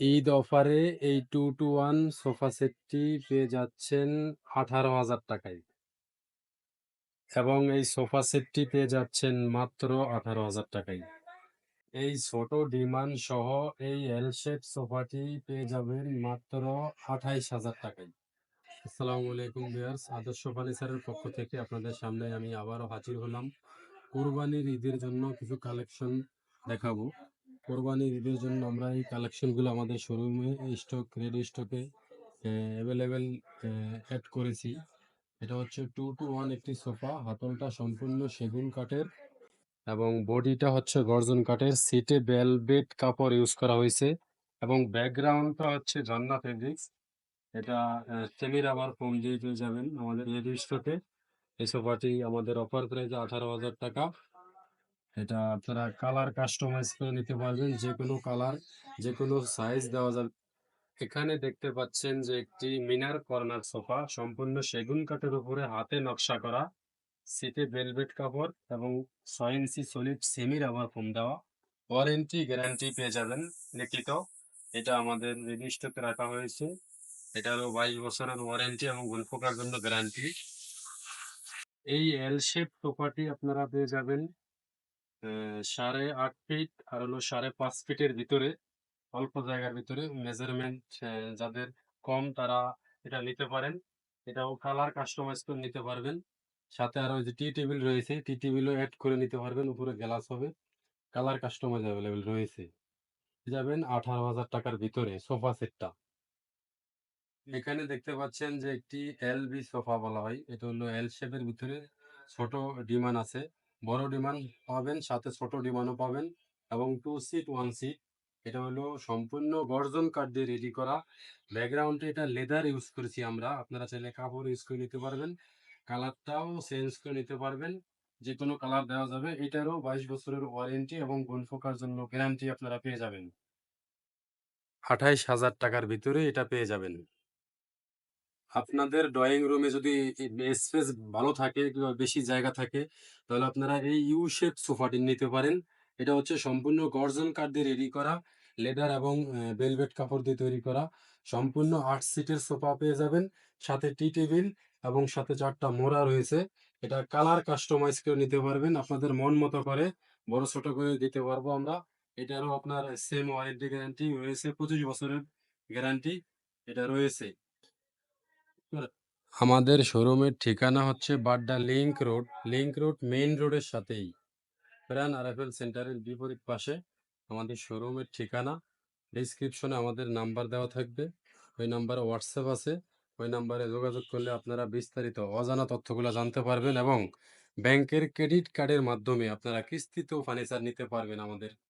ঈদ অফারে এই two two one sofa সেটটি পেয়ে যাচ্ছেন আঠারো হাজার টাকায়। এবং এই সোফা সেটটি পেয়ে যাচ্ছেন মাত্র আঠারো হাজার টাকায়। এই ছোট ডিমান সহ এই এল শেপ সোফাটি পেয়ে যাবেন মাত্র আঠাইশ হাজার টাকায়। আসসালামু আলাইকুম বিয়ার্স আদর্শ ফার্নিচারের পক্ষ থেকে আপনাদের সামনে আমি আবারও হাজির হলাম। কোরবানির ঈদের জন্য কিছু কালেকশন দেখাবো। কোরবানির ঈদের জন্য আমরা এই কালেকশনগুলো আমাদের শোরুমে স্টক রেডি স্টকে অ্যাভেলেবেল অ্যাড করেছি। এটা হচ্ছে টু টু ওয়ান একটি সোফা হাতলটা সম্পূর্ণ সেগুন কাঠের এবং বডিটা হচ্ছে গর্জন কাঠের। সিটে বেলবেট কাপড় ইউজ করা হয়েছে এবং ব্যাকগ্রাউন্ডটা হচ্ছে ঝর্ণা ফেব্রিক্স এটা সেমি রাবার ফোম দিয়ে পেয়ে যাবেন আমাদের রেডি স্টকে এই সোফাটি আমাদের অফার প্রাইস আঠারো হাজার টাকা। এটা আপনারা কালার কাস্টমাইজ করে নিতে পারবেন যে কোনো কালার যে কোনো সাইজ দেওয়া যাবে। এখানে দেখতে পাচ্ছেন যে একটি মিনার কর্নার সোফা, সম্পূর্ণ সেগুন কাঠের উপরে হাতে নকশা করা সিটে ভেলভেট কাপড় এবং ছয় inch solid semi rubber foam দেওয়া। ওয়ারেন্টি গ্যারান্টি পেয়ে যাবেন, লিখিত। এটা আমাদের স্টকে রাখা হয়েছে। এটারও বাইশ বছরের ওয়ারেন্টি এবং গুণ পোকার জন্য গ্যারান্টি এই এল শেপ সোফাটি আপনারা পেয়ে যাবেন। সাড়ে আট ফিট আর হলো সাড়ে পাঁচ ফিটের ভিতরে, অল্প জায়গার ভিতরে মেজারমেন্ট যাদের কম তারা এটা নিতে পারেন। এটাও কালার কাস্টমাইজ করে নিতে পারবেন। সাথে আরও যে টি টেবিল রয়েছে টি টেবিলও অ্যাড করে নিতে পারবেন। উপরে গ্লাস হবে কালার কাস্টমাইজ অ্যাভেলেবেল রয়েছে। যাবেন আঠারো হাজার টাকার ভিতরে সোফা সেটটা এখানে দেখতে পাচ্ছেন যে একটি এল বি সোফা বলা হয়। এটা হলো এল শেপের ভিতরে ছোট ডিমান আছে। বড় ডিমান্ড পাবেন, সাথে ছোট ডিমান্ডও পাবেন এবং টু সিট ওয়ান সিট এটা হলো সম্পূর্ণ গর্জন কাঠ দিয়ে রেডি করা। ব্যাকগ্রাউন্ডে এটা লেদার ইউজ করেছি আমরা। আপনারা চাইলে কাপড় ইউজ করে নিতে পারবেন কালারটাও চেঞ্জ করে নিতে পারবেন। যে কোনো কালার দেওয়া যাবে। এটারও বাইশ বছরের ওয়ারেন্টি এবং গুণ ফোকার জন্য গ্যারান্টি আপনারা পেয়ে যাবেন। আঠাইশ হাজার টাকার ভিতরে এটা পেয়ে যাবেন। আপনাদের ড্রয়িং রুমে যদি স্পেস ভালো থাকে, কিংবা বেশি জায়গা থাকে, তাহলে আপনারা এই ইউ শেপ সোফাটি নিতে পারেন। এটা হচ্ছে সম্পূর্ণ গর্জন কাঠ দিয়ে রেডি করা লেদার এবং বেলভেট কাপড় দিয়ে তৈরি করা। সম্পূর্ণ আট সিটের সোফা পেয়ে যাবেন, সাথে টি টেবিল এবং সাথে চারটা মোড়া রয়েছে। এটা কালার কাস্টমাইজ করে নিতে পারবেন, আপনাদের মন মতো করে। বড় ছোট করে দিতে পারব আমরা। এটারও আপনার সেম ওয়ারেন্টি গ্যারান্টি রয়েছে, পঁচিশ বছরের গ্যারান্টি এটা রয়েছে। আমাদের শোরুমের ঠিকানা হচ্ছে Badda link road. Link road main রোডের সাথেই। প্রাণ আরএফএল সেন্টারের বিপরীত পাশে আমাদের শোরুমের ঠিকানা। ডিসক্রিপশনে আমাদের নাম্বার দেওয়া থাকবে। ওই নাম্বারে হোয়াটসঅ্যাপ আছে। ওই নাম্বারে যোগাযোগ করলে আপনারা বিস্তারিত অজানা তথ্যগুলো জানতে পারবেন এবং ব্যাংকের ক্রেডিট কার্ডের মাধ্যমে আপনারা কিস্তিতেও ফার্নিচার নিতে পারবেন আমাদের।